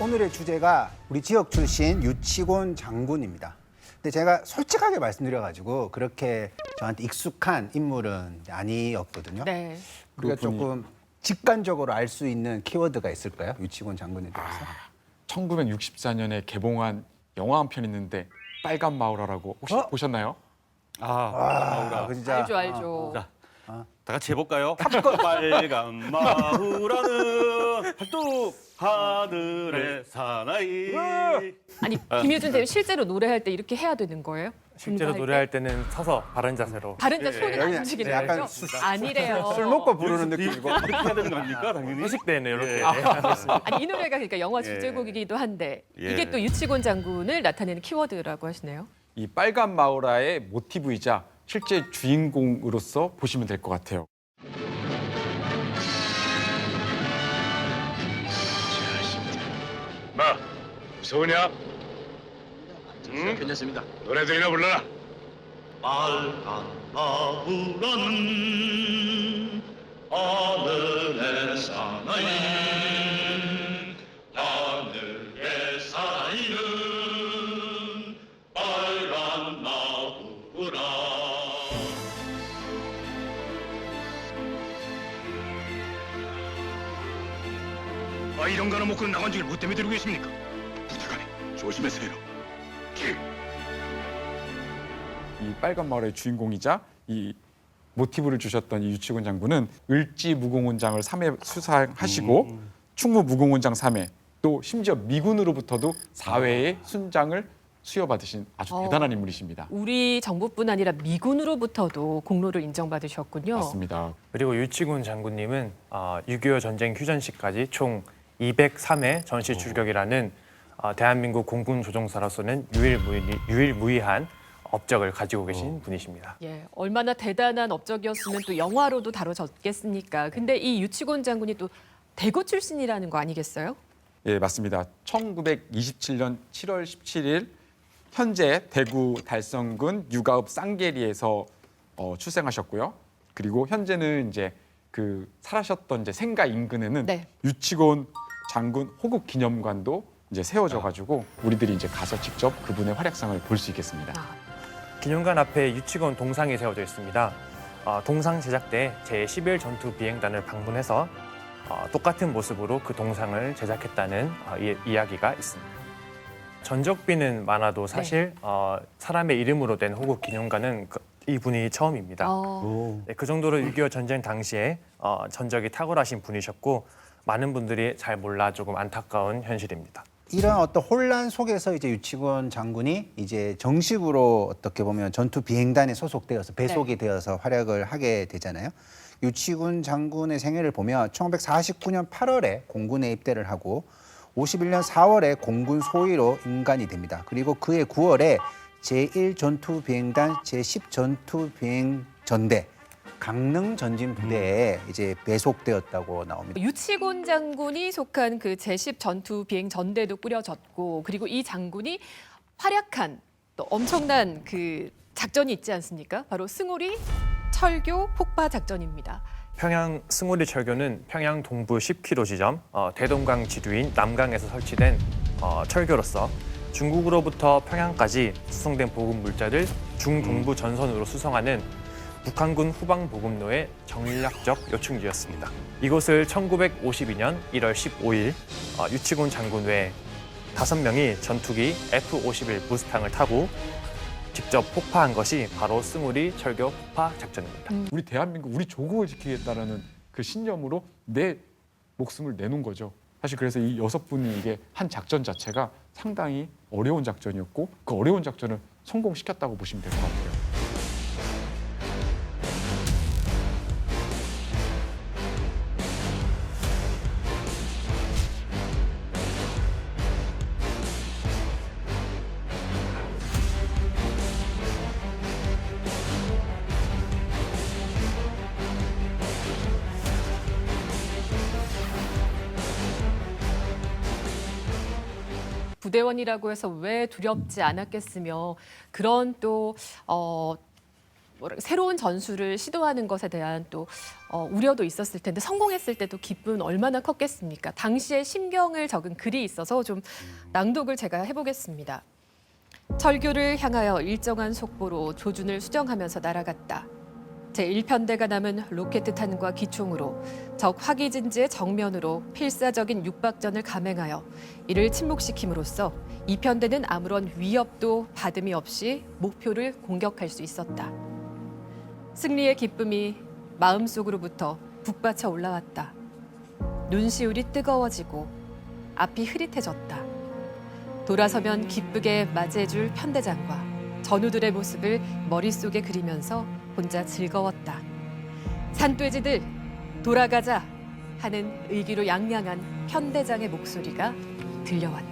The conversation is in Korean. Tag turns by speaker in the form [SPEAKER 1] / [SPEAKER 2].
[SPEAKER 1] 오늘의 주제가 우리 지역 출신 유치곤 장군입니다. 근데 제가 솔직하게 말씀드려가지고 그렇게 저한테 익숙한 인물은 아니었거든요.
[SPEAKER 2] 네.
[SPEAKER 1] 우리가
[SPEAKER 3] 그분이-
[SPEAKER 1] 조금 직관적으로 알 수 있는 키워드가 있을까요? 유치곤 장군에 대해서.
[SPEAKER 3] 1964년에 개봉한 영화 한 편 있는데 빨간 마우라라고 혹시
[SPEAKER 1] 어?
[SPEAKER 3] 보셨나요?
[SPEAKER 4] 아,
[SPEAKER 1] 아, 그 진짜
[SPEAKER 2] 알죠, 알죠.
[SPEAKER 4] 자, 다 같이 해볼까요? 빨간 마우라는 팔뚝 하늘의 사나이.
[SPEAKER 2] 아니 김효준 대표 실제로 노래할 때 이렇게 해야 되는 거예요?
[SPEAKER 5] 실제로
[SPEAKER 2] 공부할
[SPEAKER 5] 노래할 때는 서서 바른 자세로
[SPEAKER 2] 바른 자
[SPEAKER 4] 예,
[SPEAKER 2] 손이
[SPEAKER 1] 예.
[SPEAKER 2] 안 움직이는
[SPEAKER 1] 약간
[SPEAKER 2] 거죠?
[SPEAKER 1] 술-
[SPEAKER 2] 아니래요.
[SPEAKER 1] 술 먹고 부르는 느낌이고.
[SPEAKER 4] 이렇게 해야 되는 거 아닙니까, 당연히?
[SPEAKER 5] 회식 때는 이렇게
[SPEAKER 4] 예.
[SPEAKER 2] 아니 이 노래가 그러니까 영화
[SPEAKER 4] 예.
[SPEAKER 2] 주제곡이기도 한데
[SPEAKER 4] 예.
[SPEAKER 2] 이게 또 유치곤 장군을 나타내는 키워드라고 하시네요.
[SPEAKER 3] 이 빨간 마우라의 모티브이자 실제 주인공으로서 보시면 될 것 같아요.
[SPEAKER 6] 뭐 무서우냐? 응?
[SPEAKER 7] 괜찮습니다.
[SPEAKER 6] 노래들이나 불러라.
[SPEAKER 4] 빨간 마우라는 하늘의 사나이.
[SPEAKER 6] 이런 거나 먹고 나간 지를 못 때문에 들고 있습니까? 부탁하니 조심해서 해라.
[SPEAKER 3] 이 빨간 마을의 주인공이자 이 모티브를 주셨던 이 유치곤 장군은 을지 무공훈장을 3회 수상하시고 충무 무공훈장 3회 또 심지어 미군으로부터도 4회의 순장을 수여받으신 아주
[SPEAKER 2] 어.
[SPEAKER 3] 대단한 인물이십니다.
[SPEAKER 2] 우리 정부뿐 아니라 미군으로부터도 공로를 인정받으셨군요.
[SPEAKER 3] 맞습니다.
[SPEAKER 5] 그리고 유치군 장군님은 아, 6.25 전쟁 휴전시까지 총 203회 전시 출격이라는 아, 대한민국 공군 조종사로서는 유일무이, 유일무이한 업적을 가지고 계신 분이십니다.
[SPEAKER 2] 예, 얼마나 대단한 업적이었으면 또 영화로도 다뤄졌겠습니까? 근데 이 유치곤 장군이 또 대구 출신이라는 거 아니겠어요?
[SPEAKER 3] 예, 맞습니다. 1927년 7월 17일 현재 대구 달성군 유가읍 쌍계리에서 어, 출생하셨고요. 그리고 현재는 이제 그 살아셨던 이제 생가 인근에는
[SPEAKER 2] 네.
[SPEAKER 3] 유치곤 장군 호국 기념관도 이제 세워져 가지고 우리들이 이제 가서 직접 그분의 활약상을 볼 수 있겠습니다.
[SPEAKER 2] 아,
[SPEAKER 5] 기념관 앞에 유치군 동상이 세워져 있습니다. 아, 동상 제작 때 제11 전투 비행단을 방문해서 아, 똑같은 모습으로 그 동상을 제작했다는 아, 이, 이야기가 있습니다. 전적비는 많아도 사실 어, 사람의 이름으로 된 호국 기념관은 그- 이분이 처음입니다.
[SPEAKER 2] 어,
[SPEAKER 5] 네, 그 정도로 6.25 전쟁 당시에 어, 전적이 탁월하신 분이셨고 많은 분들이 잘 몰라 조금 안타까운 현실입니다.
[SPEAKER 1] 이런 어떤 혼란 속에서 이제 유치곤 장군이 이제 정식으로 어떻게 보면 전투 비행단에 소속되어서 배속이 되어서 활약을 하게 되잖아요. 유치군 장군의 생애를 보면 1949년 8월에 공군에 입대를 하고 51년 4월에 공군 소위로 임관이 됩니다. 그리고 그해 9월에 제1 전투 비행단 제10 전투 비행 전대 강릉 전진 부대에 이제 배속되었다고 나옵니다.
[SPEAKER 2] 유치곤 장군이 속한 그 제10 전투 비행 전대도 꾸려졌고 그리고 이 장군이 활약한 또 엄청난 그 작전이 있지 않습니까? 바로 승우리 철교 폭파 작전입니다.
[SPEAKER 5] 평양 승오리 철교는 평양 동부 10km 지점 어, 대동강 지류인 남강에서 설치된 어, 철교로서 중국으로부터 평양까지 수송된 보급 물자를 중동부 전선으로 수송하는 북한군 후방 보급로의 전략적 요충지였습니다. 이곳을 1952년 1월 15일 어, 유치군 장군 외 다섯 명이 전투기 F-51 무스탕을 타고 직접 폭파한 것이 바로 승우리 철교 폭파 작전입니다.
[SPEAKER 3] 우리 대한민국 우리 조국을 지키겠다라는 그 신념으로 내 목숨을 내놓은 거죠. 사실 그래서 이 여섯 분이 이게 한 작전 자체가 상당히 어려운 작전이었고 그 어려운 작전을 성공시켰다고 보시면 될 것 같아요.
[SPEAKER 2] 부대원이라고 해서 왜 두렵지 않았겠으며 그런 또 어, 뭐라 새로운 전술을 시도하는 것에 대한 또 어, 우려도 있었을 텐데 성공했을 때도 기쁨은 얼마나 컸겠습니까? 당시의 심경을 적은 글이 있어서 좀 낭독을 제가 해보겠습니다. 철교를 향하여 일정한 속보로 조준을 수정하면서 날아갔다. 제1편대가 남은 로켓탄과 기총으로 적 화기진지의 정면으로 필사적인 육박전을 감행하여 이를 침묵시킴으로써 2편대는 아무런 위협도 받음이 없이 목표를 공격할 수 있었다. 승리의 기쁨이 마음속으로부터 북받쳐 올라왔다. 눈시울이 뜨거워지고 앞이 흐릿해졌다. 돌아서면 기쁘게 맞이해줄 편대장과 전우들의 모습을 머릿속에 그리면서 혼자 즐거웠다. 산돼지들 돌아가자 하는 의기로 양양한 편대장의 목소리가 들려왔다.